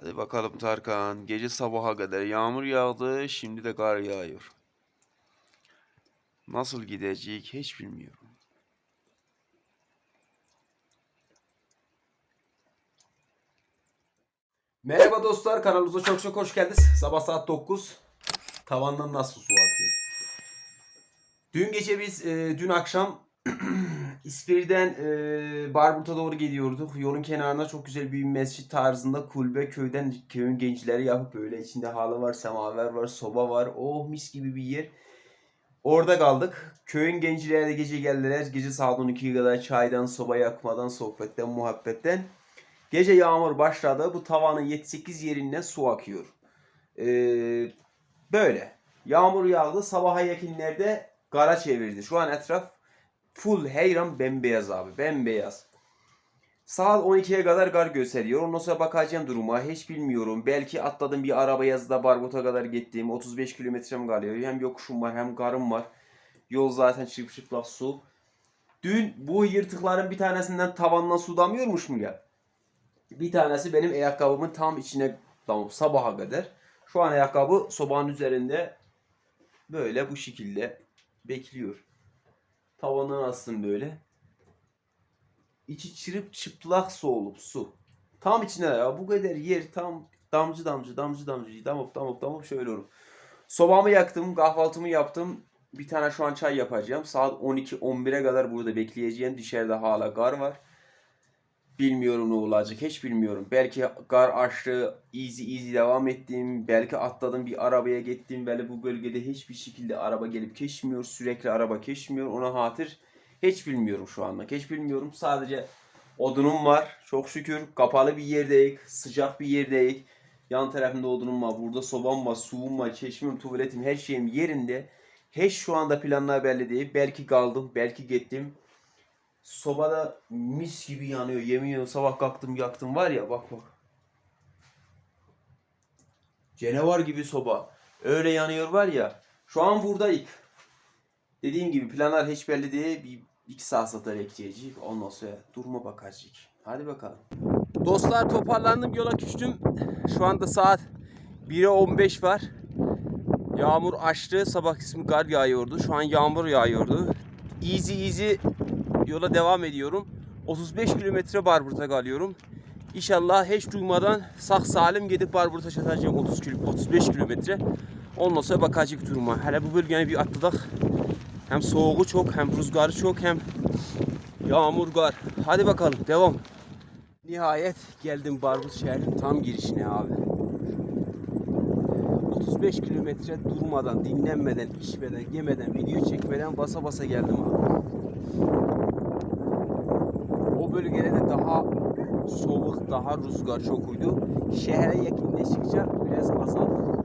Hadi bakalım Tarkan. Gece sabaha kadar yağmur yağdı. Şimdi de kar yağıyor. Nasıl gidecek hiç bilmiyorum. Merhaba dostlar kanalımıza çok çok hoş geldiniz. Sabah saat 9. Tavandan nasıl su akıyor? Dün gece biz e, dün akşam İspir'den e, Barburt'a doğru gidiyorduk. Yolun kenarında çok güzel bir mescit tarzında kulübe köyden köyün gençleri yapıp böyle içinde halı var, semaver var, soba var. Oh mis gibi bir yer. Orada kaldık. Köyün gençleri de gece geldiler. Gece saat 12'ye kadar çaydan, soba yakmadan, sohbetten, muhabbetten. Gece yağmur başladı. Bu tavanın 7-8 yerinden su akıyor. Ee, böyle. Yağmur yağdı. Sabaha yakınlarda kara çevirdi. Şu an etraf full heyran bembeyaz abi. Bembeyaz. Saat 12'ye kadar kar gösteriyor. Ondan sonra bakacağım duruma. Hiç bilmiyorum. Belki atladım bir araba yazda Barbot'a kadar gittiğim 35 kilometrem kalıyor. Hem yokuşum var hem karım var. Yol zaten çırp çırplak su. Dün bu yırtıkların bir tanesinden tavandan su damıyormuş mu ya? Bir tanesi benim ayakkabımın tam içine damıp sabaha kadar. Şu an ayakkabı sobanın üzerinde böyle bu şekilde bekliyor. Tavandan astım böyle. İçi çırıp çıplak su olup su. Tam içine ya bu kadar yer tam damcı damcı damcı damcı damıp damıp damıp şöyle olur. Sobamı yaktım, kahvaltımı yaptım. Bir tane şu an çay yapacağım. Saat 12-11'e kadar burada bekleyeceğim. Dışarıda hala gar var. Bilmiyorum ne olacak hiç bilmiyorum. Belki gar açtı, easy easy devam ettim. Belki atladım bir arabaya gittim. Böyle bu bölgede hiçbir şekilde araba gelip geçmiyor. Sürekli araba geçmiyor. Ona hatır hiç bilmiyorum şu anda. Hiç bilmiyorum. Sadece odunum var. Çok şükür kapalı bir yerdeyiz. Sıcak bir yerdeyiz. Yan tarafında odunum var. Burada sobam var, suyum var, çeşmem, tuvaletim, her şeyim yerinde. Hiç şu anda planlar belli değil. Belki kaldım, belki gittim. Sobada mis gibi yanıyor. Yemin ediyorum sabah kalktım yaktım var ya bak bak. Canavar gibi soba. Öyle yanıyor var ya. Şu an buradayız. Dediğim gibi planlar hiç belli değil. Bir iki saat satar ekleyecek. Ondan sonra duruma bakacak. Hadi bakalım. Dostlar toparlandım yola küçtüm. Şu anda saat 1'e 15 var. Yağmur açtı. Sabah kısmı kar yağıyordu. Şu an yağmur yağıyordu. Easy easy yola devam ediyorum. 35 kilometre Barburt'a kalıyorum. İnşallah hiç duymadan sağ salim gidip Barburt'a çatacağım 30 kilo, 35 kilometre. Ondan sonra bakacak duruma. Hele bu bölgeni bir atladık. Hem soğuğu çok, hem rüzgarı çok, hem yağmur gar. Hadi bakalım devam. Nihayet geldim Barbut şehrin tam girişine abi. 35 kilometre durmadan, dinlenmeden, içmeden, yemeden, video çekmeden basa basa geldim abi. Bölgede de daha soğuk, daha rüzgar çok uydu. Şehre yakınlaştıkça biraz azaldı.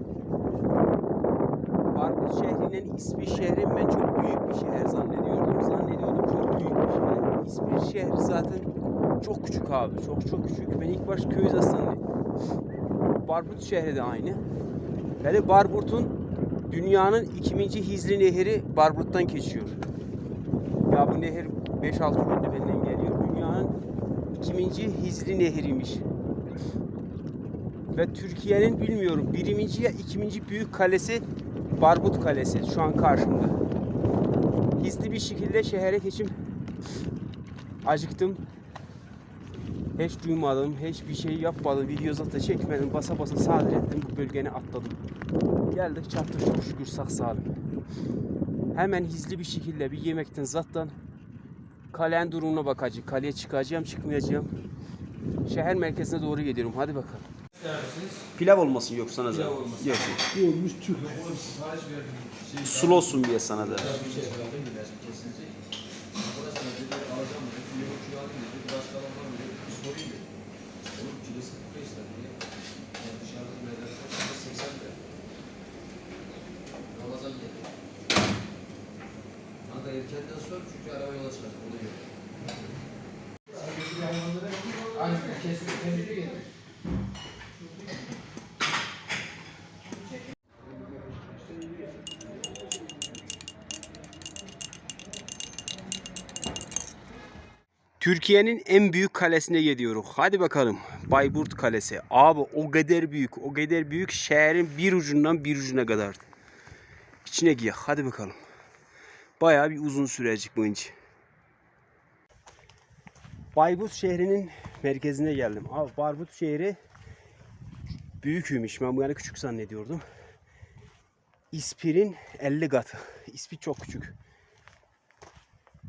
Barbut şehrinin ismi şehrin ben çok büyük bir şehir zannediyordum. Zannediyordum çok büyük bir şehir. İsmi şehri zaten çok küçük abi. Çok çok küçük. Ben ilk baş köy zannediyordum. Barbut şehri de aynı. Yani Barburt'un dünyanın ikinci hizli nehri Barburt'tan geçiyor. Ya bu nehir 5-6 günde benden geliyor. Dünyanın ikinci hizli nehriymiş. Ve Türkiye'nin bilmiyorum birinci ya ikinci büyük kalesi Barbut Kalesi şu an karşımda. Hizli bir şekilde şehre geçim acıktım. Hiç duymadım, hiçbir şey yapmadım, video zaten çekmedim, basa basa sadır ettim, bu bölgene atladım. Geldik çattık çok şükür sağ salim. Hemen hizli bir şekilde bir yemekten zaten kalenin durumuna bakacağım. Kaleye çıkacağım, çıkmayacağım. Şehir merkezine doğru gidiyorum. Hadi bakalım. Pilav olmasın yok sana da. Olmasın. Yok. Yoğurmuş tüh. Sulu olsun diye sana da. Kanka erkenden sor çünkü araba yola çıkacak. Onu yok. Aynen kesin temizliği getir. Türkiye'nin en büyük kalesine gidiyoruz. Hadi bakalım. Bayburt Kalesi. Abi o kadar büyük, o kadar büyük şehrin bir ucundan bir ucuna kadar. İçine giy. Hadi bakalım. Bayağı bir uzun sürecek bu ince. Bayburt şehrinin merkezine geldim. Abi Bayburt şehri büyükmüş. Ben bu yana küçük zannediyordum. İspir'in 50 katı. İspir çok küçük.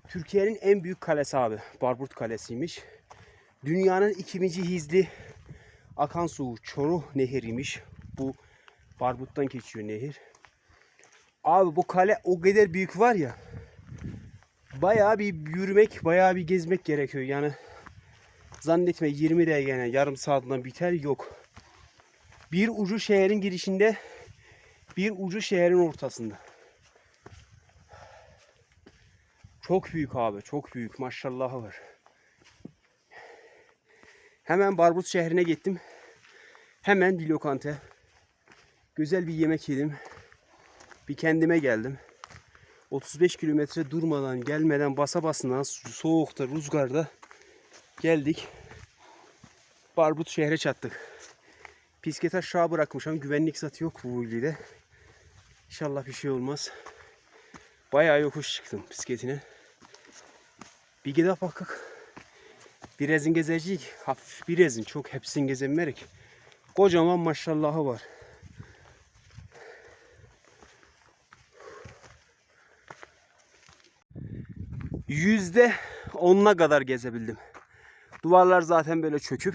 Türkiye'nin en büyük kalesi abi. Barburt Kalesi'ymiş. Dünyanın ikinci hizli akan suyu Çoruh Nehri'ymiş. Bu Barburt'tan geçiyor nehir. Abi bu kale o kadar büyük var ya. Bayağı bir yürümek, bayağı bir gezmek gerekiyor. Yani zannetme 20 dakika yarım saatten biter yok. Bir ucu şehrin girişinde, bir ucu şehrin ortasında. Çok büyük abi, çok büyük. Maşallahı var. Hemen Barbut şehrine gittim. Hemen bir lokanta. Güzel bir yemek yedim. Bir kendime geldim. 35 kilometre durmadan, gelmeden, basa basından, soğukta, rüzgarda geldik. Barbut şehre çattık. Pisket aşağı bırakmışım. Güvenlik satı yok bu ilde. İnşallah bir şey olmaz. Bayağı yokuş çıktım bisikletine. Bir gidip bakak. Birazın gezecek. Hafif birazın. Çok hepsini gezemerik. Kocaman maşallahı var. Yüzde onuna kadar gezebildim. Duvarlar zaten böyle çöküp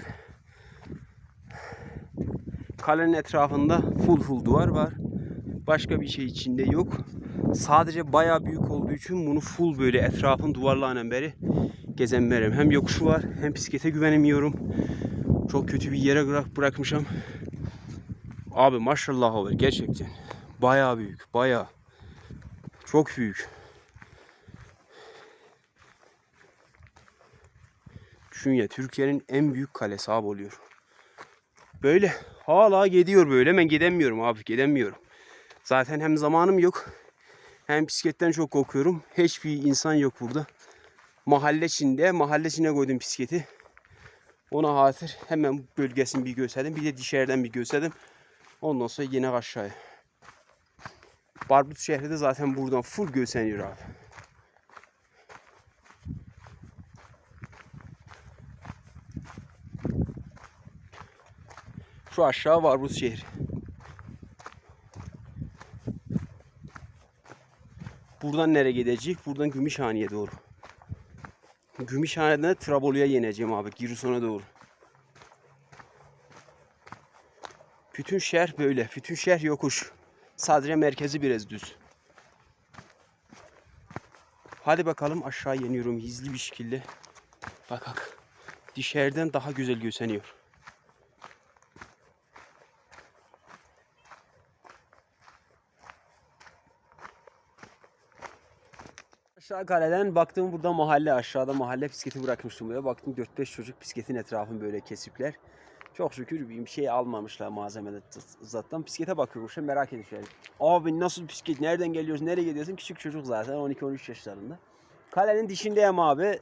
kalenin etrafında full full duvar var. Başka bir şey içinde yok. Sadece bayağı büyük olduğu için bunu full böyle etrafın duvarlarıyla beri gezemerim. Hem yokuşu var hem bisiklete güvenemiyorum. Çok kötü bir yere bırak bırakmışım. Abi maşallah var gerçekten. Bayağı büyük, bayağı. Çok büyük. Düşün ya Türkiye'nin en büyük kalesi abi oluyor. Böyle hala gidiyor böyle. Ben gidemiyorum abi gidemiyorum. Zaten hem zamanım yok. Hem bisikletten çok korkuyorum. Hiçbir insan yok burada. Mahalle içinde, mahalle içine koydum bisikleti. Ona hatır hemen bölgesini bir gösterdim. Bir de dışarıdan bir gösterdim. Ondan sonra yine aşağıya. Barbut şehri de zaten buradan full gösteriyor abi. Şu aşağı Barbut şehri. Buradan nereye gidecek? Buradan Gümüşhane'ye doğru. Gümüşhane'den Trabolu'ya yeneceğim abi. Giresun'a doğru. Bütün şehir böyle. Bütün şehir yokuş. Sadece merkezi biraz düz. Hadi bakalım aşağı yeniyorum hızlı bir şekilde. Bakak. Dışarıdan daha güzel gösteriyor. Aşağı kaleden baktım burada mahalle aşağıda mahalle bisikleti bırakmıştım buraya. Baktım 4-5 çocuk bisikletin etrafını böyle kesipler. Çok şükür bir şey almamışlar malzemede zaten. Bisiklete bakıyormuşlar merak etmişler. Abi nasıl bisiklet nereden geliyorsun nereye gidiyorsun? Küçük çocuk zaten 12-13 yaşlarında. Kalenin dişindeyim abi.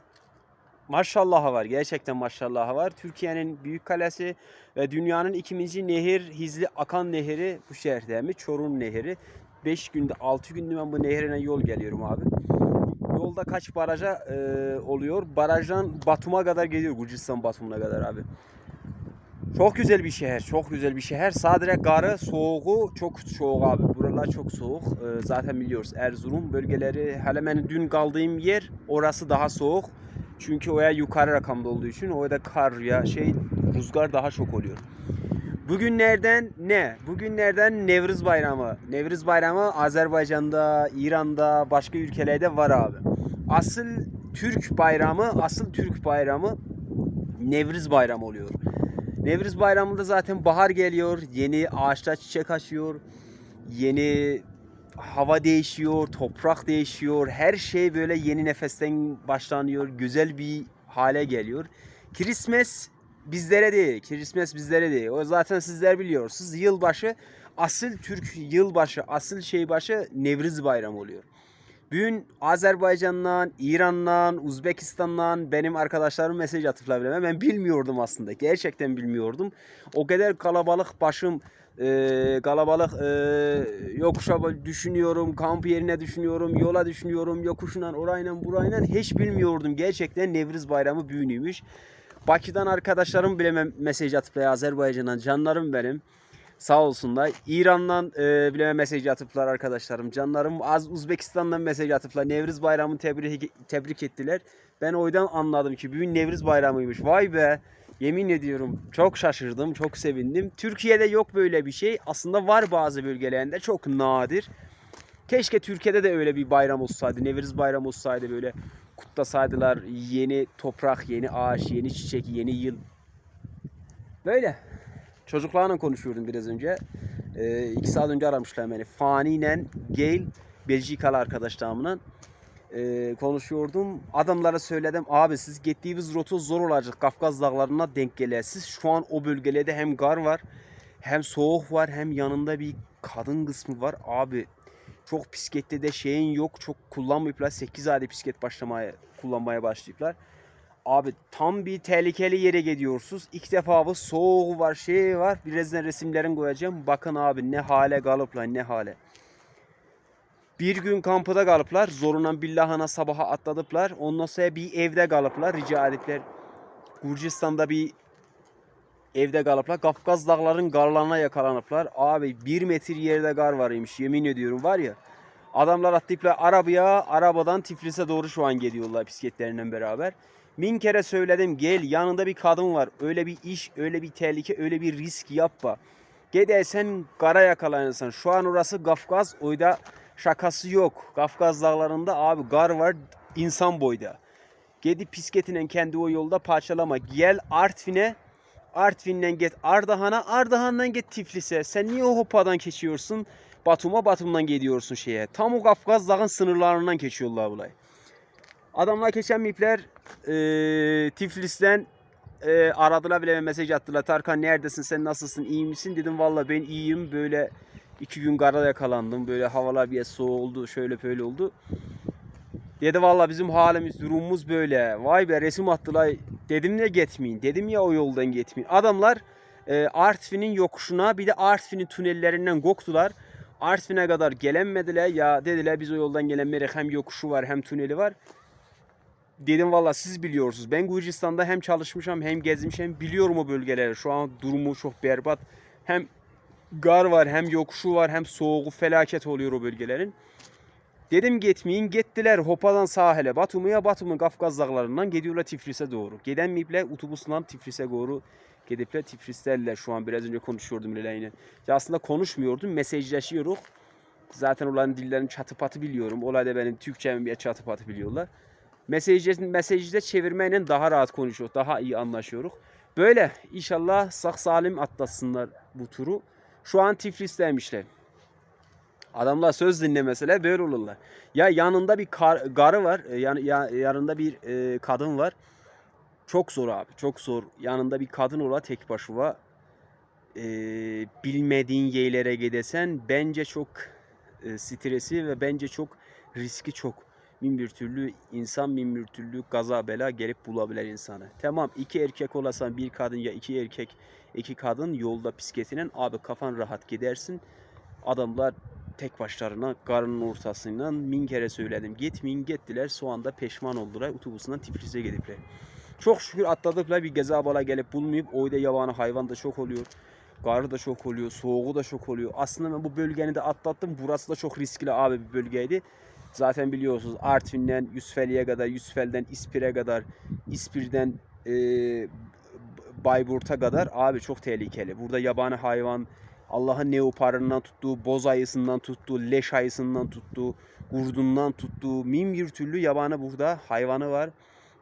Maşallah var. Gerçekten maşallah var. Türkiye'nin büyük kalesi ve dünyanın ikinci nehir, hizli akan nehri bu şehirdeymiş. Çorum Nehri. 5 günde 6 günde ben bu nehrine yol geliyorum abi. Yolda kaç baraja e, oluyor? Barajdan Batum'a kadar geliyor. Gürcistan Batum'una kadar abi. Çok güzel bir şehir. Çok güzel bir şehir. Sadece karı, soğuğu çok soğuk abi. Buralar çok soğuk. E, zaten biliyoruz Erzurum bölgeleri. Hele ben dün kaldığım yer orası daha soğuk. Çünkü oya yukarı rakamda olduğu için orada kar ya şey rüzgar daha çok oluyor. Bugünlerden ne? Bugünlerden Nevruz Bayramı. Nevruz Bayramı Azerbaycan'da, İran'da, başka ülkelerde var abi. Asıl Türk bayramı, asıl Türk bayramı Nevruz Bayramı oluyor. Nevruz Bayramı'nda zaten bahar geliyor, yeni ağaçlar çiçek açıyor, yeni hava değişiyor, toprak değişiyor, her şey böyle yeni nefesten başlanıyor, güzel bir hale geliyor. Christmas bizlere değil. Christmas bizlere değil. O zaten sizler biliyorsunuz. Yılbaşı asıl Türk yılbaşı, asıl şey başı Nevruz Bayramı oluyor. Bugün Azerbaycan'dan, İran'dan, Uzbekistan'dan benim arkadaşlarım mesaj atıplar bile. Ben bilmiyordum aslında. Gerçekten bilmiyordum. O kadar kalabalık başım e, kalabalık e, yokuşa düşünüyorum, kamp yerine düşünüyorum, yola düşünüyorum, yokuşundan orayla burayla hiç bilmiyordum. Gerçekten Nevriz Bayramı büyünüymüş. Bakü'den arkadaşlarım bile me- mesaj atıplar Azerbaycan'dan canlarım benim. Sağ olsunlar. İran'dan e, bile mesaj atıplar arkadaşlarım. Canlarım az Uzbekistan'dan mesaj atıplar. Nevriz Bayramı'nı tebrik, tebrik ettiler. Ben oydan anladım ki bugün Nevriz Bayramı'ymış. Vay be. Yemin ediyorum çok şaşırdım, çok sevindim. Türkiye'de yok böyle bir şey. Aslında var bazı bölgelerinde çok nadir. Keşke Türkiye'de de öyle bir bayram olsaydı. Nevriz bayramı olsaydı böyle kutlasaydılar. Yeni toprak, yeni ağaç, yeni çiçek, yeni yıl. Böyle. Çocuklarla konuşuyordum biraz önce. Ee, iki saat önce aramışlar beni. Fani ile Gail, Belçikalı arkadaşlarımla ee, konuşuyordum. Adamlara söyledim. Abi siz gittiğiniz rota zor olacak. Kafkaz dağlarına denk gelesiz. Şu an o bölgelerde hem gar var, hem soğuk var, hem yanında bir kadın kısmı var. Abi çok bisikette de şeyin yok. Çok kullanmayıplar. 8 ayda bisiklet başlamaya kullanmaya başlayıplar. Abi tam bir tehlikeli yere gidiyorsunuz. İlk defa bu soğuk var, şey var. Birazdan resimlerini koyacağım. Bakın abi ne hale kalıplar, ne hale. Bir gün kampıda kalıplar. Zorundan billahına sabaha atladıplar. Ondan sonra bir evde kalıplar. Rica edipler. Gürcistan'da bir evde kalıplar. Kafkaz dağların garlarına yakalanıplar. Abi bir metre yerde gar varmış. Yemin ediyorum var ya. Adamlar atlayıplar arabaya. Arabadan Tiflis'e doğru şu an geliyorlar bisikletlerinden beraber. Bin kere söyledim gel yanında bir kadın var. Öyle bir iş, öyle bir tehlike, öyle bir risk yapma. Gidersen kara yakalanırsan. Şu an orası Kafkaz. Oyda şakası yok. Kafkaz dağlarında abi gar var insan boyda. Gidip bisikletine kendi o yolda parçalama. Gel Artvin'e. Artvin'den git Ardahan'a. Ardahan'dan git Tiflis'e. Sen niye o hopadan geçiyorsun? Batum'a Batum'dan gidiyorsun şeye. Tam o Kafkaz dağın sınırlarından geçiyorlar bulay. Adamlar geçen mipler e, Tiflis'ten e, aradılar bile mesaj attılar. Tarkan neredesin sen nasılsın iyi misin? Dedim valla ben iyiyim böyle iki gün kara yakalandım. Böyle havalar bir soğuk oldu şöyle böyle oldu. Dedi valla bizim halimiz durumumuz böyle. Vay be resim attılar. Dedim ne gitmeyin. Dedim ya o yoldan gitmeyin. Adamlar e, Artvin'in yokuşuna bir de Artvin'in tünellerinden koktular. Artvin'e kadar gelemediler. Ya dediler biz o yoldan gelenmeyek hem yokuşu var hem tüneli var. Dedim valla siz biliyorsunuz. Ben Gürcistan'da hem çalışmışım hem gezmişim. Biliyorum o bölgeleri. Şu an durumu çok berbat. Hem gar var hem yokuşu var hem soğuğu felaket oluyor o bölgelerin. Dedim gitmeyin. Gittiler Hopa'dan sahile Batum'a Batum'un Kafkaz dağlarından gidiyorlar Tiflis'e doğru. Giden miple otobüsle Tiflis'e doğru gidipler Tiflis'teler şu an biraz önce konuşuyordum Lelay'la. Ya aslında konuşmuyordum mesajlaşıyoruz. Zaten onların dillerini çatı patı biliyorum. Olayda benim Türkçemi bir çatı patı biliyorlar. Mesajda, mesajda çevirmeyle daha rahat konuşuyoruz. Daha iyi anlaşıyoruz. Böyle inşallah sağ salim atlasınlar bu turu. Şu an Tiflis'teymişler. Adamlar söz dinlemeseler böyle olurlar. Ya yanında bir kar, garı var. e, Yani ya, yanında bir e, kadın var. Çok zor abi. Çok zor. Yanında bir kadın ola tek başına. E, bilmediğin yerlere gidesen bence çok e, stresi ve bence çok riski çok. Bin bir türlü insan bin bir türlü kaza bela gelip bulabilir insanı. Tamam iki erkek olasan bir kadın ya iki erkek iki kadın yolda bisikletinin abi kafan rahat gidersin. Adamlar tek başlarına karının ortasından min kere söyledim. Gitmeyin gittiler. Şu anda peşman oldular. Otobüsünden Tiflis'e gidipler. Çok şükür atladıklar bir geza bala gelip bulmayıp oyda yabanı hayvan da çok oluyor. Karı da çok oluyor, soğuğu da çok oluyor. Aslında ben bu bölgeni de atlattım. Burası da çok riskli abi bir bölgeydi. Zaten biliyorsunuz Artvin'den Yusufeli'ye kadar, Yusufeli'den İspir'e kadar, İspir'den e, Bayburt'a kadar abi çok tehlikeli. Burada yabani hayvan, Allah'ın neoparından tuttuğu, boz ayısından tuttuğu, leş ayısından tuttuğu, kurdundan tuttuğu min bir türlü yabani burada hayvanı var.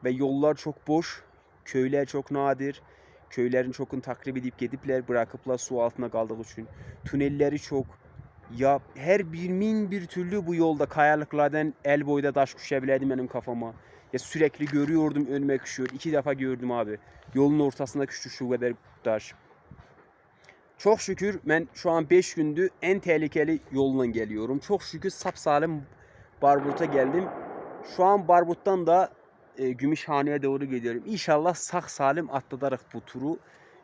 Ve yollar çok boş, köyler çok nadir. Köylerin çokun takrib edip gidipler, bırakıplar su altına kaldığı için. Tünelleri çok. Ya her bir min bir türlü bu yolda kayalıklardan el boyda taş düşebilirdi benim kafama. Ya sürekli görüyordum önüme düşüyor. İki defa gördüm abi. Yolun ortasında düştü şu kadar taş. Çok şükür ben şu an 5 gündür en tehlikeli yoldan geliyorum. Çok şükür sapsalim Barbut'a geldim. Şu an Barbut'tan da e, Gümüşhane'ye doğru gidiyorum. İnşallah sağ salim atladarız bu turu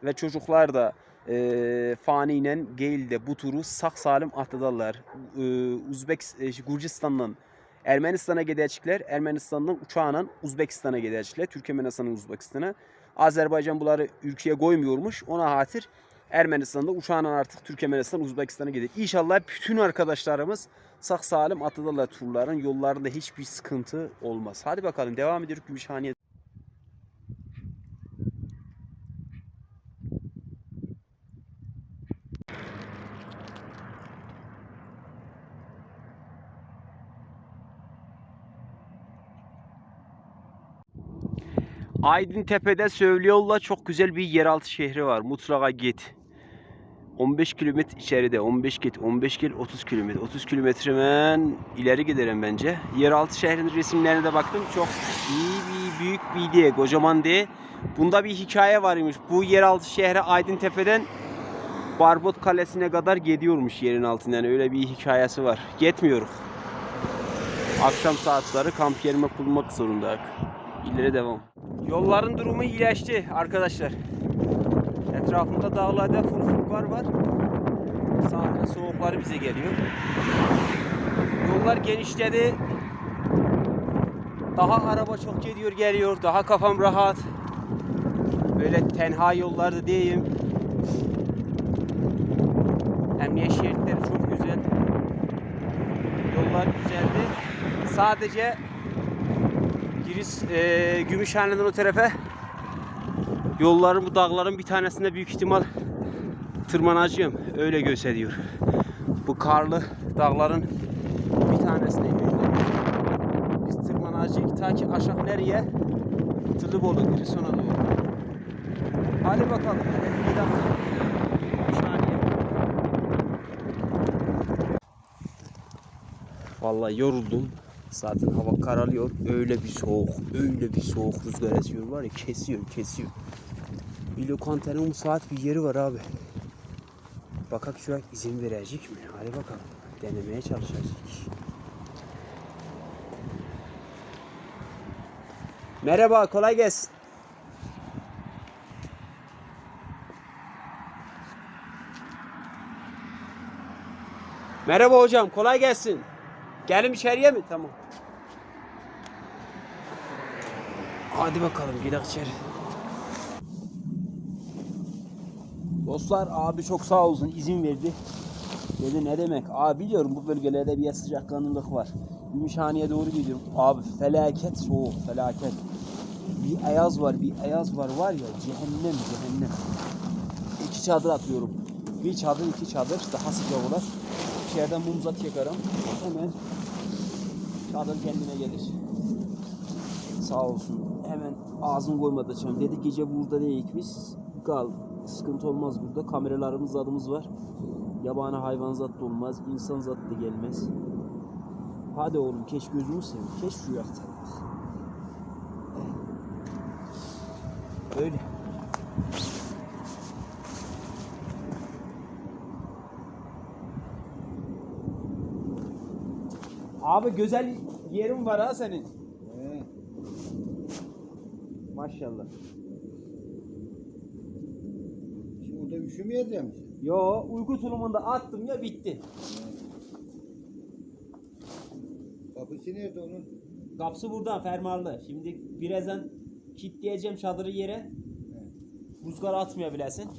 ve çocuklar da e, Fani ile Geil de bu turu sağ salim atladarlar. E, Uzbek e, Gürcistan'dan Ermenistan'a gidecekler. Ermenistan'dan uçağla Uzbekistan'a gidecekler. Türkmenistan'dan Uzbekistan'a. Azerbaycan bunları ülkeye koymuyormuş. Ona hatır Ermenistan'da uçağla artık Türkmenistan, Uzbekistan'a gidiyor. İnşallah bütün arkadaşlarımız sağ salim atladılar turların. Yollarında hiçbir sıkıntı olmaz. Hadi bakalım devam ediyoruz Gümüşhane'ye. Aydın Tepe'de söylüyorlar çok güzel bir yeraltı şehri var. Mutlaka git. 15 kilometre içeride 15 git 15 gel 30 kilometre 30 kilometremen ileri giderim bence. Yeraltı şehrin resimlerine de baktım çok iyi bir büyük bir diye kocaman diye. Bunda bir hikaye varmış. Bu yeraltı şehre Aydın Tepe'den Barbot Kalesi'ne kadar gidiyormuş yerin altından. Öyle bir hikayesi var. Gitmiyoruz. Akşam saatleri kamp yerime kurmak zorundayız. İleri devam. Yolların durumu iyileşti arkadaşlar. Etrafında dağlarda furfurlar var. Sahne soğukları bize geliyor. Yollar genişledi. Daha araba çok gidiyor geliyor. Daha kafam rahat. Böyle tenha yollarda değilim. Emniyet şeritleri çok güzel. Yollar güzeldi. Sadece Giriz e, Gümüşhane'den o tarafa yolların bu dağların bir tanesinde büyük ihtimal tırmanacağım. Öyle gösteriyor. Bu karlı dağların bir tanesine biz tırmanacağız ta ki aşağı nereye? Tılıbolu, Giresun'a doğru. Hadi bakalım. Hadi bir dakika. Vallahi yoruldum. Zaten hava kararıyor. Öyle bir soğuk, öyle bir soğuk rüzgar esiyor var ya kesiyor, kesiyor. Bir lokantanın saat bir yeri var abi. Bakak şu an izin verecek mi? Hadi bakalım. Denemeye çalışacağız. Merhaba, kolay gelsin. Merhaba hocam, kolay gelsin. Gelin içeriye mi? Tamam. Hadi bakalım gidelim içeri. Dostlar abi çok sağ olsun izin verdi. Dedi ne demek? Abi biliyorum bu bölgelerde bir sıcakkanlılık var. Gümüşhane'ye doğru gidiyorum. Abi felaket soğuk felaket. Bir ayaz var bir ayaz var var ya cehennem cehennem. İki çadır atıyorum. Bir çadır iki çadır daha sıcak olur. İçeriden mumzat yakarım. Hemen çadır kendine gelir. Sağ olsun. Hemen ağzım koymadı açalım. Dedi gece burada değil biz. Kal. Sıkıntı olmaz burada. Kameralarımız adımız var. Yabani hayvan zat da olmaz. insan zat da gelmez. Hadi oğlum keş gözümü seveyim. Keş şu yakta. Öyle. Abi güzel yerin var ha senin. Maşallah. Üşümeyeceğim misin? Yo uyku tulumunda attım ya bitti. Kapısı nerede onun? Kapısı buradan fermuarlı. Şimdi birazdan kilitleyeceğim çadırı yere. Rüzgar atmıyor bilesin.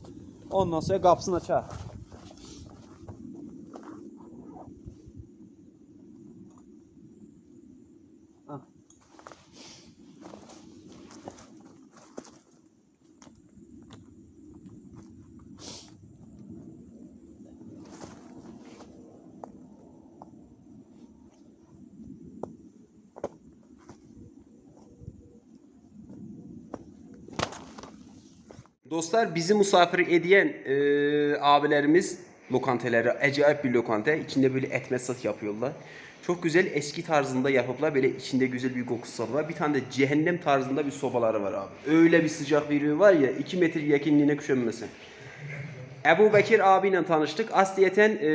Ondan sonra kapısını açar. Dostlar bizi misafir ediyen e, abilerimiz lokantaları acayip bir lokanta. İçinde böyle et mesat yapıyorlar. Çok güzel eski tarzında yapıplar. Böyle içinde güzel bir kokusu var. Bir tane de cehennem tarzında bir sobaları var abi. Öyle bir sıcak veriyor var ya 2 metre yakınlığına küşenmesin. Ebu Bekir abiyle tanıştık. Asliyeten e,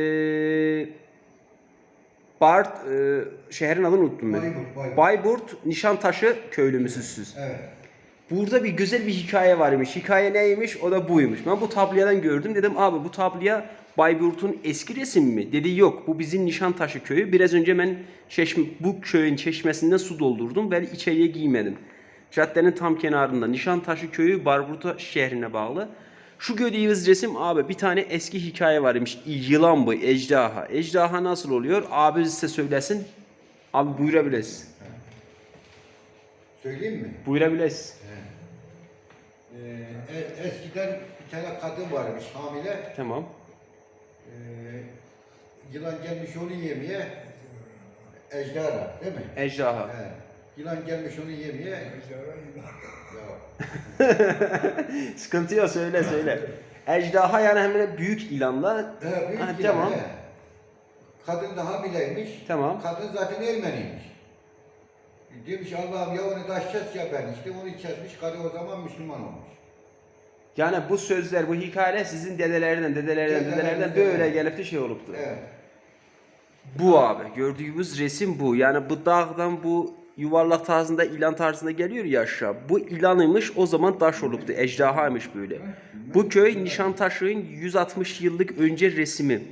Bart e, şehrin adını unuttum ben. Bayburt, Bayburt. Bayburt Nişantaşı köylü müsünüz siz? Evet. Burada bir güzel bir hikaye varmış. Hikaye neymiş? O da buymuş. Ben bu tablodan gördüm. Dedim abi bu tabloya Bayburt'un eski resmi mi? Dedi yok. Bu bizim Nişantaşı köyü. Biraz önce ben çeşme, bu köyün çeşmesinden su doldurdum. Ben içeriye giymedim. Caddenin tam kenarında. Nişantaşı köyü Bayburt'a şehrine bağlı. Şu gördüğünüz resim abi bir tane eski hikaye varmış. Yılan bu, ejderha. Ejderha nasıl oluyor? Abi size söylesin. Abi buyurabiliriz. Söyleyeyim mi? Buyurabiliriz. Ee, e- eskiden bir tane kadın varmış hamile. Tamam. Ee, yılan gelmiş onu yemeye. Ejderha değil mi? Ejderha. He. Yılan gelmiş onu yemeye. Ejderha yılan. Sıkıntı yok söyle söyle. Ejderha yani hem de büyük ilanla. He, büyük Ha, yılan, tamam. he. Kadın da hamileymiş. Tamam. Kadın zaten Ermeniymiş. Demiş Allah'ım ya onu taş kes ya ben işte onu kesmiş kadın o zaman Müslüman olmuş. Yani bu sözler, bu hikayeler sizin dedelerden, dedelerden, Dedelerden, dedelerden böyle gelip de şey oluptu. Evet. Bu abi gördüğümüz resim bu. Yani bu dağdan bu yuvarlak tarzında ilan tarzında geliyor ya aşağı. Bu ilanıymış o zaman taş oluptu. Ejderhaymış böyle. Bu köy Nişantaşı'nın 160 yıllık önce resmi.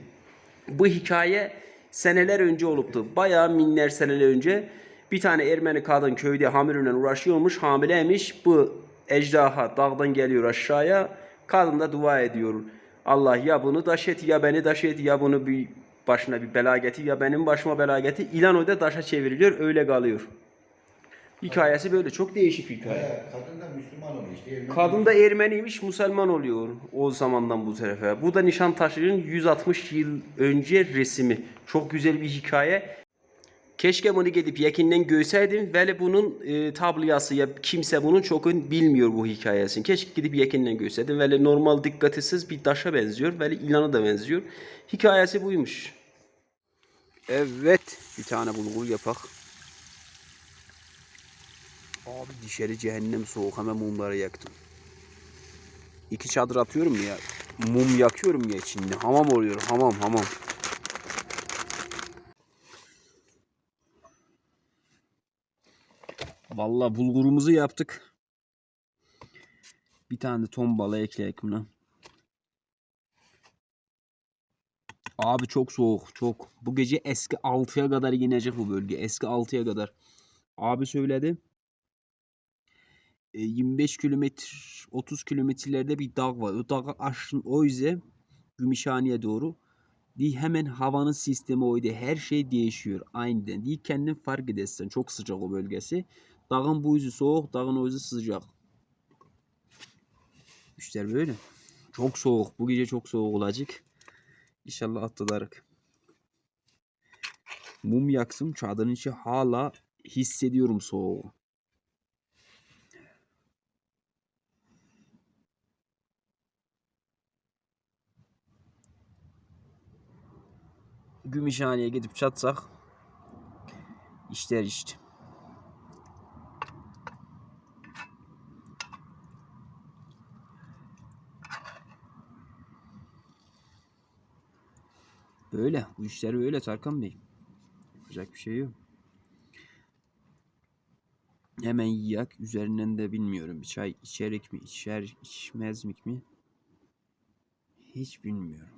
Bu hikaye seneler önce oluptu. Bayağı minler seneler önce bir tane Ermeni kadın köyde hamuruyla uğraşıyormuş, hamileymiş. Bu ejderha dağdan geliyor aşağıya. Kadın da dua ediyor. Allah ya bunu daş et ya beni daş et ya bunu bir başına bir bela getir ya benim başıma bela getir. İlan o da daşa çevriliyor öyle kalıyor. Hikayesi böyle çok değişik bir hikaye. He, kadın da Müslüman işte. Ermeni Kadın da Ermeniymiş, Müslüman oluyor o zamandan bu tarafa. Bu da Nişantaşı'nın 160 yıl önce resmi. Çok güzel bir hikaye. Keşke bunu gidip yakından görseydim. Veli bunun e, tabloyası ya kimse bunun çok bilmiyor bu hikayesini. Keşke gidip yakından görseydim. Veli normal dikkatsiz bir taşa benziyor. Veli ilana da benziyor. Hikayesi buymuş. Evet. Bir tane bulgur yapak. Abi dışarı cehennem soğuk hemen mumları yaktım. İki çadır atıyorum ya. Mum yakıyorum ya içinde. Hamam oluyor. Hamam hamam. Vallahi bulgurumuzu yaptık. Bir tane de ton balığı ekleyek buna. Abi çok soğuk çok. Bu gece eski 6'ya kadar inecek bu bölge. Eski 6'ya kadar. Abi söyledi. E, 25 kilometre 30 kilometrelerde bir dağ var. O dağı aşın o yüzden Gümüşhane'ye doğru. Değil hemen havanın sistemi oydu. Her şey değişiyor aniden. Değil kendin fark edersen. Çok sıcak o bölgesi. Dağın bu yüzü soğuk, dağın o yüzü sıcak. İşler böyle. Çok soğuk. Bu gece çok soğuk olacak. İnşallah atlarık. Mum yaksın. Çadırın içi hala hissediyorum soğuğu. Gümüşhane'ye gidip çatsak işler işte. Böyle. Bu işler böyle Tarkan Bey. Yapacak bir şey yok. Hemen yiyak. Üzerinden de bilmiyorum. Bir çay içerik mi, içer, içmezmik mi? Hiç bilmiyorum.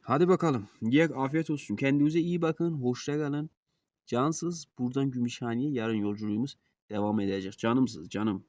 Hadi bakalım. Yiyek afiyet olsun. Kendinize iyi bakın. Hoşça kalın. Cansız buradan Gümüşhane'ye yarın yolculuğumuz devam edecek. Canımsız canım.